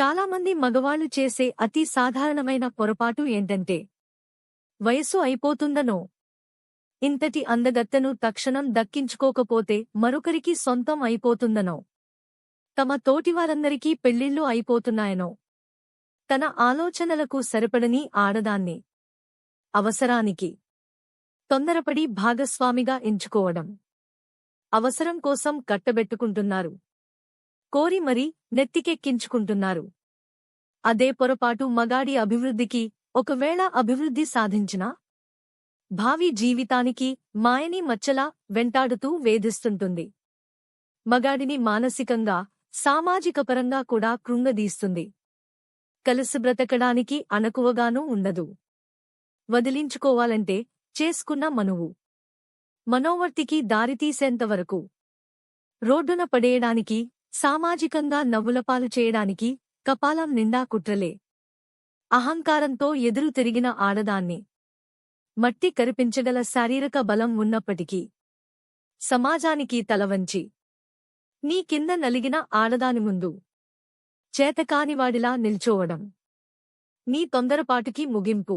చాలామంది మగవాళ్ళు చేసే అతి సాధారణమైన పొరపాటు ఏంటంటే వయసు అయిపోతుందనో ఇంతటి అందగత్తెను తక్షణం దక్కించుకోకపోతే మరొకరికి సొంతం అయిపోతుందనో తమ తోటివారందరికీ పెళ్ళిళ్ళు అయిపోతున్నాయనో తన ఆలోచనలకు సరిపడని ఆడదాన్ని అవసరానికి తొందరపడి భాగస్వామిగా ఎంచుకోవడం అవసరం కోసం కట్టబెట్టుకుంటున్నారు. కోరి మరీ నెత్తికెక్కించుకుంటున్నారు. అదే పొరపాటు మగాడి అభివృద్ధికి ఒకవేళ అభివృద్ధి సాధించినా భావి జీవితానికి మాయని మచ్చలా వెంటాడుతూ వేధిస్తుంటుంది. మగాడిని మానసికంగా సామాజికపరంగా కూడా కృంగదీస్తుంది. కలిసి బ్రతకడానికి అణకువగానూ ఉండదు. వదిలించుకోవాలంటే చేసుకున్న మనువు. మనోవర్తికి దారితీసేంతవరకు రోడ్డున పడేయడానికి సామాజికంగా నవ్వులపాలు చేయడానికి కపాలం నిండా కుట్రలే. అహంకారంతో ఎదురు తిరిగిన ఆడదాన్ని మట్టి కరిపించగల శారీరక బలం ఉన్నప్పటికీ సమాజానికి తలవంచి నీ కింద నలిగిన ఆడదాని ముందు చేతకానివాడిలా నిల్చోవడం. నీ తొందరపాటుకి ముగింపు.